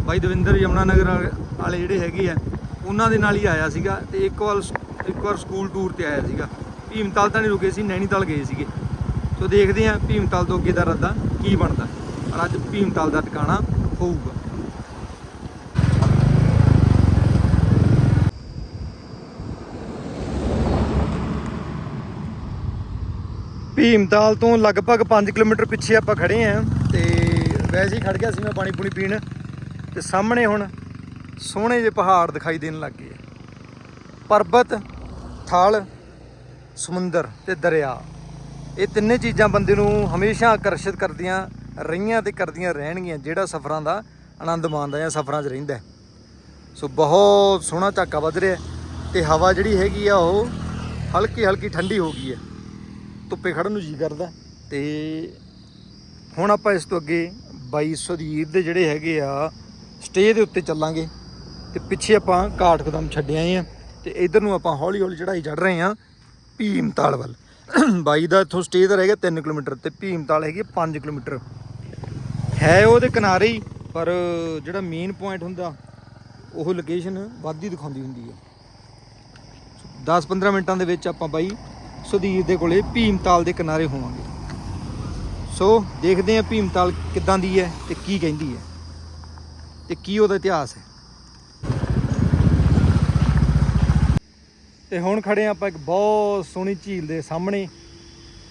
ਬਾਈ ਦਵਿੰਦਰ ਯਮਨਾ ਨਗਰ ਵਾਲੇ ਜਿਹੜੇ ਹੈਗੇ ਆ, ਉਹਨਾਂ ਦੇ ਨਾਲ ਹੀ ਆਇਆ ਸੀਗਾ ਤੇ ਇੱਕ ਵਾਰ ਇੱਕ ਵਾਰ ਸਕੂਲ ਟੂਰ ਤੇ ਆਇਆ ਸੀਗਾ। ਭੀਮਤਾਲ ਤਾਂ ਨਹੀਂ ਰੁਕੇ ਸੀ ਨੈਣੀਤਾਲ ਗਏ ਸੀਗੇ। ਸੋ ਦੇਖਦੇ ਹਾਂ ਭੀਮਤਾਲ ਤੋਂ ਅੱਗੇ ਦਾ ਰੱਦਾ ਕੀ ਬਣਦਾ। ਪਰ ਅੱਜ ਭੀਮਤਾਲ ਦਾ ਟਿਕਾਣਾ ਹੋਊਗਾ। ਭੀਮਤਾਲ ਤੋਂ ਲਗਭਗ 5 ਕਿਲੋਮੀਟਰ ਪਿੱਛੇ ਆਪਾਂ ਖੜੇ ਆਂ ਤੇ ਵੈਸੇ ਹੀ ਖੜ ਗਿਆ ਸੀ ਮੈਂ ਪਾਣੀ ਪੂਣੀ ਪੀਣ। ਤੇ ਸਾਹਮਣੇ ਹੁਣ ਸੋਹਣੇ ਜਿਹੇ ਪਹਾੜ ਦਿਖਾਈ ਦੇਣ ਲੱਗ ਗਏ। ਪਰਬਤ, ਥਲ, ਸਮੁੰਦਰ ਤੇ ਦਰਿਆ। ਇਹ ਤਿੰਨੇ ਚੀਜ਼ਾਂ ਬੰਦੇ ਨੂੰ ਹਮੇਸ਼ਾ ਆਕਰਸ਼ਿਤ ਕਰਦੀਆਂ ਰਹੀਆਂ ਤੇ ਕਰਦੀਆਂ ਰਹਿਣਗੀਆਂ, ਜਿਹੜਾ ਸਫ਼ਰਾਂ ਦਾ ਆਨੰਦ ਮਾਣਦਾ ਜਾਂ ਸਫ਼ਰਾਂ 'ਚ ਰਹਿੰਦਾ ਸੋ ਬਹੁਤ ਸੋਹਣਾ ਝਾਕਾ ਵੱਧ ਰਿਹਾ ਹੈ ਤੇ ਹਵਾ ਜਿਹੜੀ ਹੈਗੀ ਆ ਉਹ ਹਲਕੀ ਹਲਕੀ ਠੰਡੀ ਹੋ ਗਈ ਹੈ। ਧੁੱਪੇ ਖੜਨ ਨੂੰ ਜੀ ਕਰਦਾ। ਤੇ ਹੁਣ ਆਪਾਂ ਇਸ ਤੋਂ ਅੱਗੇ ਬਾਈ ਸੁਧੀਰ ਦੇ ਜਿਹੜੇ ਹੈਗੇ ਆ ਸਟੇ ਦੇ ਉੱਤੇ ਚੱਲਾਂਗੇ। ਤੇ ਪਿੱਛੇ ਆਪਾਂ ਕਾਠ ਕਦਮ ਛੱਡ ਆਏ ਆ। ਤੇ ਇਧਰ ਨੂੰ ਆਪਾਂ ਹੌਲੀ ਹੌਲੀ ਚੜਾਈ ਚੜ ਰਹੇ ਆ, ਭੀਮਤਾਲ ਵੱਲ। ਬਾਈ ਦਾ ਇੱਥੋਂ ਸਟੇ ਦਾ ਰਹਿ ਗਿਆ 3 ਕਿਲੋਮੀਟਰ ਤੇ ਭੀਮਤਾਲ ਹੈਗੀ 5 ਕਿਲੋਮੀਟਰ। ਹੈ ਉਹਦੇ ਕਿਨਾਰੇ ਹੀ, ਪਰ ਜਿਹੜਾ ਮੇਨ ਪੁਆਇੰਟ ਹੁੰਦਾ, ਉਹ ਲੋਕੇਸ਼ਨ ਵੱਧ ਹੀ ਦਿਖਾਉਂਦੀ ਹੁੰਦੀ ਹੈ 10-15 ਮਿੰਟਾਂ ਦੇ ਵਿੱਚ ਆਪਾਂ ਬਾਈ ਸੁਧੀਰ ਦੇ ਕੋਲੇ ਭੀਮਤਾਲ ਦੇ ਕਿਨਾਰੇ ਹੋਵਾਂਗੇ। ਸੋ ਦੇਖਦੇ ਹਾਂ ਭੀਮਤਾਲ ਕਿੱਦਾਂ ਦੀ ਹੈ ਤੇ ਕੀ ਕਹਿੰਦੀ ਹੈ। ਤੇ ਕੀ ਉਹਦਾ ਇਤਿਹਾਸ ਹੈ। ਤੇ ਹੁਣ ਖੜੇ ਹਾਂ ਆਪਾਂ ਇੱਕ ਬਹੁਤ ਸੋਹਣੀ ਝੀਲ ਦੇ ਸਾਹਮਣੇ।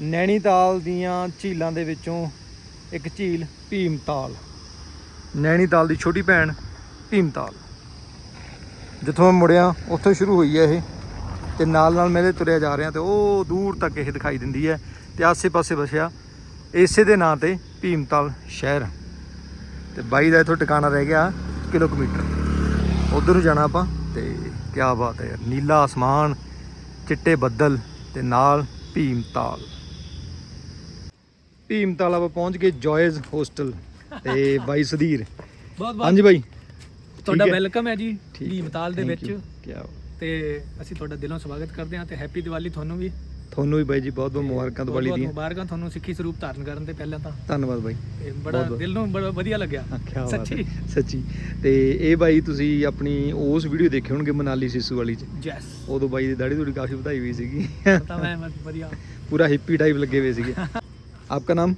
ਨੈਣੀਤਾਲ ਦੀਆਂ ਝੀਲਾਂ ਦੇ ਵਿੱਚੋਂ ਇੱਕ ਝੀਲ ਭੀਮਤਾਲ। ਨੈਣੀਤਾਲ ਦੀ ਛੋਟੀ ਭੈਣ ਭੀਮਤਾਲ। ਜਿੱਥੋਂ ਮੈਂ ਮੁੜਿਆ, ਉੱਥੋਂ ਸ਼ੁਰੂ ਹੋਈ ਹੈ ਇਹ। ਤੇ ਨਾਲ ਨਾਲ ਮੇਰੇ ਤੁਰਿਆ ਜਾ ਰਿਹਾ ਤੇ ਉਹ ਦੂਰ ਤੱਕ ਇਹ ਦਿਖਾਈ ਦਿੰਦੀ ਹੈ ਤੇ ਆਸੇ-ਪਾਸੇ ਵਸਿਆ ਇਸੇ ਦੇ ਨਾਂ ਤੇ ਭੀਮਤਾਲ ਸ਼ਹਿਰ। ਤੇ ਬਾਈ ਦਾ ਇਥੋਂ ਟਿਕਾਣਾ ਰਹਿ ਗਿਆ ਕਿਲੋਮੀਟਰ। ਉਧਰ ਨੂੰ ਜਾਣਾ ਆਪਾਂ ਤੇ ਕੀ ਬਾਤ ਹੈ ਯਾਰ ਨੀਲਾ ਆਸਮਾਨ ਚਿੱਟੇ ਬੱਦਲ ਤੇ ਨਾਲ ਭੀਮਤਾਲ। ਭੀਮਤਾਲ ਆਪਾਂ ਪਹੁੰਚ ਗਏ ਜੋਇਜ਼ ਹੋਸਟਲ ਤੇ ਬਾਈ ਸੁਧੀਰ ਬਹੁਤ ਬਹੁਤ। ਹਾਂਜੀ ਬਾਈ। ਤੁਹਾਡਾ। ਵੈਲਕਮ ਹੈ ਜੀ ਭੀਮਤਾਲ ਦੇ ਵਿੱਚ। you, ਕਿਆ ਤੇ ਅਸੀਂ ਤੁਹਾਡਾ ਦਿਲੋਂ ਸਵਾਗਤ ਕਰਦੇ ਹਾਂ ਤੇ ਹੈਪੀ ਦੀਵਾਲੀ ਤੁਹਾਨੂੰ ਵੀ। ਤੁਹਾਨੂੰ ਵੀ ਬਾਈ ਜੀ ਬਹੁਤ ਬਹੁਤ ਮੁਬਾਰਕਾਂ ਦੀਵਾਲੀ ਦੀਆਂ। ਮੁਬਾਰਕਾਂ ਤੁਹਾਨੂੰ ਸਿੱਖੀ ਸਰੂਪ ਧਾਰਨ ਕਰਨ ਤੇ ਪਹਿਲਾਂ ਤਾਂ। ਧੰਨਵਾਦ ਬਾਈ। ਬੜਾ ਦਿਲ ਨੂੰ ਬੜਾ ਵਧੀਆ ਲੱਗਿਆ। ਸੱਚੀ। ਸੱਚੀ। ਤੇ ਇਹ ਬਾਈ ਤੁਸੀਂ ਆਪਣੀ ਉਸ ਵੀਡੀਓ ਦੇਖੇ ਹੋਣਗੇ ਮਨਾਲੀ ਸਿਸੂ ਵਾਲੀ ਚ। ਯੈਸ ਉਦੋਂ ਬਾਈ ਦੀ ਦਾੜੀ ਥੋੜੀ ਕਾਫੀ ਵਧਾਈ ਹੋਈ ਸੀਗੀ। ਤਾਂ ਮੈਂ ਵਧੀਆ। ਪੂਰਾ ਹਿੱਪੀ ਟਾਈਪ ਲੱਗੇ ਹੋਏ ਸੀਗੇ। ਆਪਕਾ ਨਾਮ?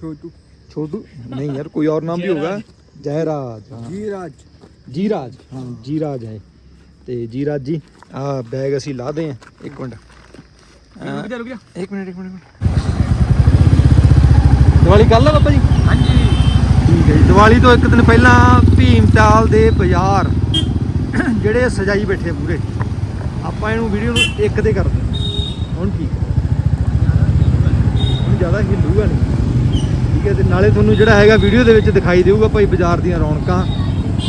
ਛੋਟੂ। ਛੋਟੂ? ਨਹੀਂ ਯਾਰ ਕੋਈ ਹੋਰ ਨਾਮ ਵੀ ਹੋਗਾ ਜੈਰਾਜ ਜੀਰਾਜ। ਜੀਰਾਜ ਹਾਂ ਜੀਰਾਜ ਹੈ। ਤੇ ਜੀਰਾਜ ਜੀ ਆ ਬੈਗ ਅਸੀਂ ਲਾਦੇ ਆ ਇੱਕ ਮਿੰਟ। ਰੁਕ ਜਾ ਰੁਕ ਜਾ। ਇੱਕ ਮਿੰਟ ਇੱਕ ਮਿੰਟ ਦੀਵਾਲੀ ਕੱਲ ਆ ਬਾਬਾ ਜੀ? ਹਾਂਜੀ। ਠੀਕ ਹੈ ਜੀ। ਦੀਵਾਲੀ ਤੋਂ ਇੱਕ ਦਿਨ ਪਹਿਲਾਂ ਭੀਮਤਾਲ ਦੇ ਬਾਜ਼ਾਰ ਜਿਹੜੇ ਸਜਾਈ ਬੈਠੇ ਪੂਰੇ। ਆਪਾਂ ਇਹਨੂੰ ਵੀਡੀਓ ਨੂੰ ਇੱਕ ਤੇ ਕਰਦੇ ਹਾਂ। ਹੁਣ ਠੀਕ ਹੈ। ਹੁਣ ਜ਼ਿਆਦਾ ਹਿੱਲੂਗਾ ਨਹੀਂ। ਠੀਕ ਹੈ ਤੇ ਨਾਲੇ ਤੁਹਾਨੂੰ ਜਿਹੜਾ ਹੈਗਾ ਵੀਡੀਓ ਦੇ ਵਿੱਚ ਦਿਖਾਈ ਦੇਊਗਾ ਭਾਈ ਬਾਜ਼ਾਰ ਦੀਆਂ ਰੌਣਕਾਂ।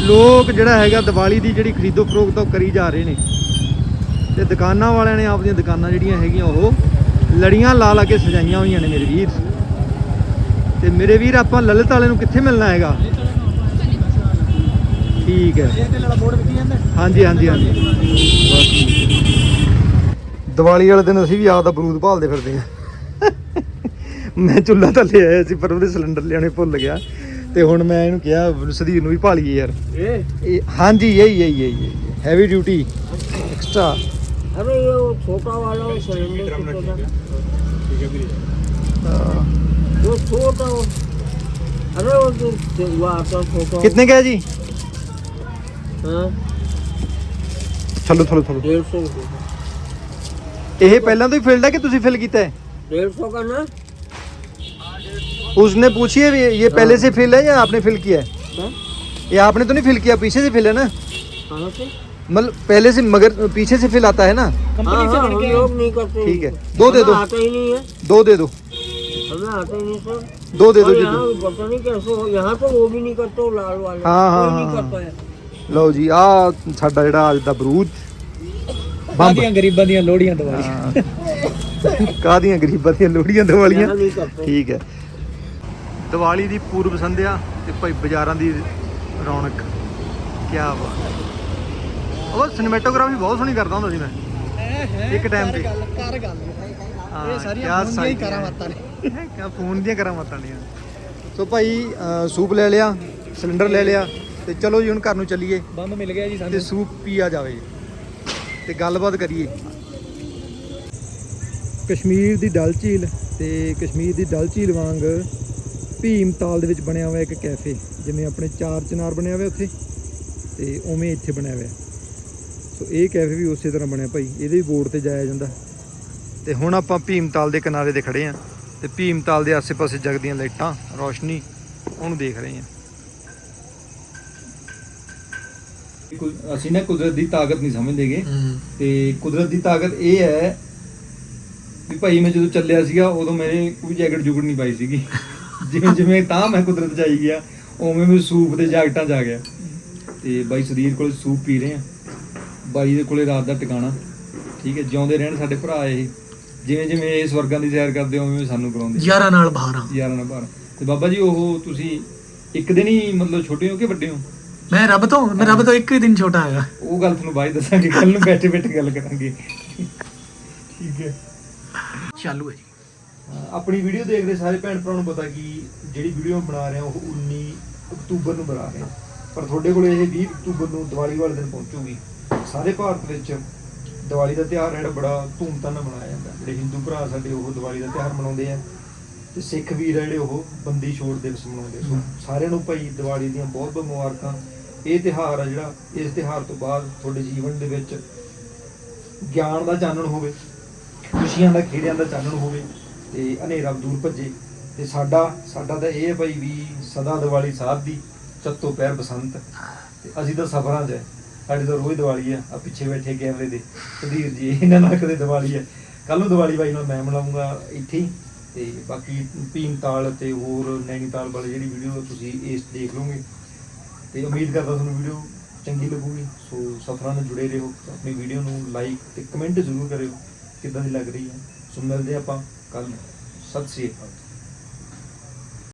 ਲੋਕ ਜਿਹੜਾ ਹੈਗਾ ਦੀਵਾਲੀ ਦੀ ਜਿਹੜੀ ਖਰੀਦੋ ਫਰੋਖਤ ਉਹ ਕਰੀ ਜਾ ਰਹੇ ਨੇ। ਤੇ ਦੁਕਾਨਾਂ ਵਾਲਿਆਂ ਨੇ ਆਪਦੀਆਂ ਦੁਕਾਨਾਂ ਜਿਹੜੀਆਂ ਹੈਗੀਆਂ, ਉਹ ਲੜੀਆਂ ਲਾ ਲਾ ਕੇ ਸਜਾਈਆਂ ਹੋਈਆਂ ਨੇ ਮੇਰੇ ਵੀਰ। ਤੇ ਮੇਰੇ ਵੀਰ, ਆਪਾਂ ਲਲਿਤ ਵਾਲੇ ਨੂੰ ਕਿੱਥੇ ਮਿਲਣਾ ਹੈਗਾ? ਠੀਕ ਹੈ। ਹਾਂਜੀ ਹਾਂਜੀ ਹਾਂਜੀ। ਦੀਵਾਲੀ ਵਾਲੇ ਦਿਨ ਅਸੀਂ ਵੀ ਆਪਦਾ ਬਰੂਦ ਭਾਲਦੇ ਫਿਰਦੇ ਆ ਮੈਂ ਚੁੱਲ੍ਹਾ ਤਾਂ ਲੈ ਆਇਆ ਸੀ, ਪਰ ਉਹਦੇ ਸਿਲੰਡਰ ਲਿਆਉਣੇ ਭੁੱਲ ਗਿਆ। ਤੇ ਹੁਣ ਮੈਂ ਇਹਨੂੰ ਕਿਹਾ ਸਦੀਰ ਨੂੰ ਵੀ ਭਾਲੀਏ ਯਾਰ ਇਹ ਇਹ ਹਾਂਜੀ ਯਹੀ ਯਹੀ ਯਹੀ ਹੈਵੀ ਡਿਊਟੀ ਐਕਸਟਰਾ अरे ये वो छोटा वाला वो सिलेंडर कितना वो छोटा वो अरे वो जो जो वो आता छोटा कितने का है जी हाँ ਥੱਲੋ ਥੱਲੋ ਥੱਲੋ डेढ़ सौ रुपये ਇਹ ਪਹਿਲਾਂ ਤੋਂ ਹੀ ਫਿਲਡ ਹੈ ਕਿ ਤੁਸੀਂ ਫਿਲ ਕੀਤਾ ਹੈ डेढ़ सौ का ना उसने पूछी है ये ये पहले से फिल है या आपने फिल किया है क्या ये आपने तो नहीं फिल किया पीछे से फिल है ना कहाँ से मतलब पहले से मगर पीछे से फिल आता है ना हाँ ਕੰਪਨੀ ਸੇ हाँ बन हम के लोग नहीं करते ठीक है दो दे हमें दो आता ही नहीं है दो दे दो हमें आता ही नहीं सर दो दे दो और जी यहाँ दो पता नहीं कैसे हो यहाँ तो वो भी नहीं करते वो लाल वाले हाँ, हाँ, कोई नहीं हाँ। करता है ਲਓ ਜੀ ਆ ਸਾਡਾ ਜਿਹੜਾ ਅੱਜ ਦਾ ਬਰੂਦ ਬੰਬ ਬਾਦੀਆਂ ਗਰੀਬਾਂ ਦੀਆਂ ਲੋੜੀਆਂ ਦਵਾਈ ਹਾਂ। ਕਾਹਦੀਆਂ ਗਰੀਬਾਂ ਦੀਆਂ ਲੋੜੀਆਂ ਦੀਵਾਲੀਆਂ यहाँ नहीं करते ਠੀਕ ਹੈ ਦੀਵਾਲੀ ਦੀ ਪੂਰਬ ਸੰਧਿਆ ਤੇ ਭਾਈ ਬਾਜ਼ਾਰਾਂ ਦੀ ਰੌਣਕ। ਕੀ ਬਾਤ। ਹੈ ਉਹ ਸਿਨੇਮੈਟੋਗ੍ਰਾਫੀ ਬਹੁਤ ਸੋਹਣੀ ਕਰਦਾ ਹੁੰਦਾ ਸੀ ਮੈਂ। ਇੱਕ ਟਾਈਮ ਤੇ। ਕਰ ਗੱਲ। ਇਹ ਸਾਰੀਆਂ ਫੋਨ ਦੀਆਂ। ਕਰਾਮਾਤਾਂ ਨੇ। ਕਿਆ ਫੋਨ ਦੀਆਂ ਕਰਾਮਾਤਾਂ ਨੇ। ਸੋ ਭਾਈ ਸੂਪ ਲੈ ਲਿਆ ਸਿਲੰਡਰ ਲੈ ਲਿਆ ਤੇ ਚਲੋ ਜੀ ਹੁਣ ਘਰ ਨੂੰ ਚੱਲੀਏ। ਬੰਬ ਮਿਲ ਗਿਆ ਜੀ ਤੇ ਸੂਪ ਪੀਆ ਜਾਵੇ। ਤੇ ਗੱਲਬਾਤ ਕਰੀਏ। ਕਸ਼ਮੀਰ ਦੀ ਡਲ ਝੀਲ ਤੇ ਕਸ਼ਮੀਰ ਦੀ ਡਲ ਝੀਲ ਵਾਂਗ ਭੀਮਤਾਲ ਦੇ ਵਿੱਚ ਬਣਿਆ ਹੋਇਆ ਇੱਕ ਕੈਫੇ ਜਿਵੇਂ ਆਪਣੇ ਚਾਰ ਚਿਨਾਰ ਬਣਿਆ ਹੋਇਆ ਉੱਥੇ ਤੇ ਉਵੇਂ ਇੱਥੇ ਬਣਿਆ ਹੋਇਆ। ਸੋ ਇਹ ਕੈਫੇ ਵੀ ਉਸੇ ਤਰ੍ਹਾਂ ਬਣਿਆ ਭਾਈ ਇਹਦੇ ਵੀ ਬੋਰਡ ਤੇ ਜਾਇਆ ਜਾਂਦਾ। ਤੇ ਹੁਣ ਆਪਾਂ ਭੀਮਤਾਲ ਦੇ ਕਿਨਾਰੇ ਤੇ ਖੜੇ ਆਂ ਤੇ ਭੀਮਤਾਲ ਦੇ ਆਸ-ਪਾਸੇ ਜਗਦੀਆਂ ਲਾਈਟਾਂ ਰੋਸ਼ਨੀ ਉਹਨੂੰ ਦੇਖ ਰਹੇ ਆਂ ਅਸੀਂ ਨਾ ਕੁਦਰਤ ਦੀ ਤਾਕਤ ਨਹੀਂ ਸਮਝਦੇਗੇ। ਤੇ ਕੁਦਰਤ ਦੀ ਤਾਕਤ ਇਹ ਹੈ ਵੀ ਭਾਈ ਮੈਂ ਜਦੋਂ ਚੱਲਿਆ ਸੀਗਾ ਉਦੋਂ ਮੈਨੇ ਕੋਈ ਜੈਕਟ ਜੁਗੜ ਨਹੀਂ ਪਾਈ ਸੀਗੀ। ਜਿਵੇਂ ਜਿਵੇਂ ਤਾਂ ਮੈਂ ਕੁਦਰਤ ਚ ਆਈ ਗਿਆ ਉਵੇਂ ਮੈਂ ਸੂਪ ਜੈਕਟਾਂ ਚ ਆ ਗਿਆ। ਤੇ ਬਾਈ ਸੁਧੀਰ ਕੋਲੇ ਸੂਪ ਪੀ ਰਹੇ ਆ। ਬਾਈ ਦੇ ਕੋਲੇ ਰਾਤ ਦਾ ਟਿਕਾਣਾ। ਠੀਕ ਹੈ ਜਿਉਂਦੇ ਰਹਿਣ ਸਾਡੇ ਭਰਾ ਇਹ। ਜਿਵੇਂ ਜਿਵੇਂ ਇਹ ਸਵਰਗਾਂ ਦੀ ਸੈਰ ਕਰਦੇ ਉਵੇਂ ਉਵੇਂ ਸਾਨੂੰ ਕਰਾਉਂਦੇ ਯਾਰਾਂ ਨਾਲ ਬਾਹਰ ਯਾਰਾਂ ਨਾਲ ਭਾਰ ਤੇ ਬਾਬਾ ਜੀ ਉਹ ਤੁਸੀਂ ਇੱਕ ਦਿਨ ਹੀ ਮਤਲਬ ਛੋਟੇ ਹੋ ਕਿ ਵੱਡੇ ਹੋ? ਮੈਂ ਰੱਬ ਤੋਂ ਮੈਂ ਰੱਬ ਤੋਂ ਇੱਕ ਹੀ ਦਿਨ ਛੋਟਾ ਹੈਗਾ। ਉਹ ਗੱਲ ਤੁਹਾਨੂੰ ਬਾਅਦ ਦੱਸਾਂਗੇ ਕੱਲ ਨੂੰ ਬੈਠੇ ਬੈਠੇ ਗੱਲ ਕਰਾਂਗੇ। ਠੀਕ ਹੈ। ਚਾਲੂ ਹੈ ਜੀ ਆਪਣੀ ਵੀਡੀਓ ਦੇਖਦੇ ਸਾਰੇ ਭੈਣ ਭਰਾ ਨੂੰ ਪਤਾ ਕਿ ਜਿਹੜੀ ਵੀਡੀਓ ਬਣਾ ਰਹੇ ਹਾਂ, ਉਹ 19 ਅਕਤੂਬਰ ਨੂੰ ਬਣਾ ਰਹੇ ਹਾਂ। ਪਰ ਤੁਹਾਡੇ ਕੋਲ ਇਹ 20 ਅਕਤੂਬਰ ਨੂੰ ਦੀਵਾਲੀ ਵਾਲੇ ਦਿਨ ਪਹੁੰਚੂਗੀ। ਸਾਰੇ ਭਾਰਤ ਵਿੱਚ ਦੀਵਾਲੀ ਦਾ ਤਿਉਹਾਰ ਜਿਹੜਾ ਬੜਾ ਧੂਮਧਾਮ ਨਾਲ ਮਨਾਇਆ ਜਾਂਦਾ। ਜਿਹੜੇ ਹਿੰਦੂ ਭਰਾ ਸਾਡੇ ਉਹ ਦੀਵਾਲੀ ਦਾ ਤਿਉਹਾਰ ਮਨਾਉਂਦੇ ਆ ਤੇ ਸਿੱਖ ਵੀਰ ਆ ਜਿਹੜੇ ਉਹ ਬੰਦੀ ਛੋੜ ਦਿਵਸ ਮਨਾਉਂਦੇ ਸੋ ਸਾਰਿਆਂ ਨੂੰ ਭਾਈ ਦੀਵਾਲੀ ਦੀਆਂ ਬਹੁਤ ਬਹੁਤ ਮੁਬਾਰਕਾਂ। ਇਹ ਤਿਉਹਾਰ ਆ ਜਿਹੜਾ ਇਸ ਤਿਉਹਾਰ ਤੋਂ ਬਾਅਦ ਤੁਹਾਡੇ ਜੀਵਨ ਦੇ ਵਿੱਚ ਗਿਆਨ ਦਾ ਚਾਨਣ ਹੋਵੇ, ਖੁਸ਼ੀਆਂ ਦਾ ਖੇੜਿਆਂ ਦਾ ਚਾਨਣ ਹੋਵੇ ਤੇ ਹਨੇਰਾ ਦੂਰ ਭੱਜੇ। ਤੇ ਸਾਡਾ ਸਾਡਾ ਤਾਂ ਇਹ ਹੈ ਭਾਈ ਵੀ ਸਦਾ ਦੀਵਾਲੀ ਸਾਹਿਬ ਦੀ ਚੱਤੋ ਪੈਰ ਬਸੰਤ। ਤੇ ਅਸੀਂ ਤਾਂ ਸਫਰਾਂ 'ਚ ਹੈ ਸਾਡੀ ਤਾਂ ਰੋਜ਼ ਦੀਵਾਲੀ ਆ। ਆ ਪਿੱਛੇ ਬੈਠੇ ਕੈਮਰੇ ਦੇ। ਸੁਧੀਰ ਜੀ, ਇਹਨਾਂ ਨਾਲ ਕਦੇ ਦੀਵਾਲੀ ਹੈ ਕੱਲ ਨੂੰ ਦੀਵਾਲੀ ਬਾਈ ਨਾਲ ਮੈਂ ਮਨਾਉਂਗਾ ਇੱਥੇ ਹੀ। ਤੇ ਬਾਕੀ ਭੀਮਤਾਲ ਤੇ ਹੋਰ ਨੈਣੀਤਾਲ ਵਾਲੀ ਜਿਹੜੀ ਵੀਡੀਓ ਤੁਸੀਂ ਇਸ ਦੇਖ ਲਓਗੇ। ਤੇ ਉਮੀਦ ਕਰਦਾ ਤੁਹਾਨੂੰ ਵੀਡੀਓ ਚੰਗੀ ਲੱਗੂਗੀ। ਸੋ ਸਫਰਾਂ ਨਾਲ ਜੁੜੇ ਰਹੋ। ਆਪਣੀ ਵੀਡੀਓ ਨੂੰ ਲਾਈਕ ਤੇ ਕਮੈਂਟ ਜ਼ਰੂਰ ਕਰਿਓ। ਕਿੱਦਾਂ ਦੀ ਲੱਗ ਰਹੀ ਹੈ ਸੋ ਮਿਲਦੇ ਆਪਾਂ ਕੱਲ ਸਤਿ ਸ੍ਰੀ ਅਕਾਲ।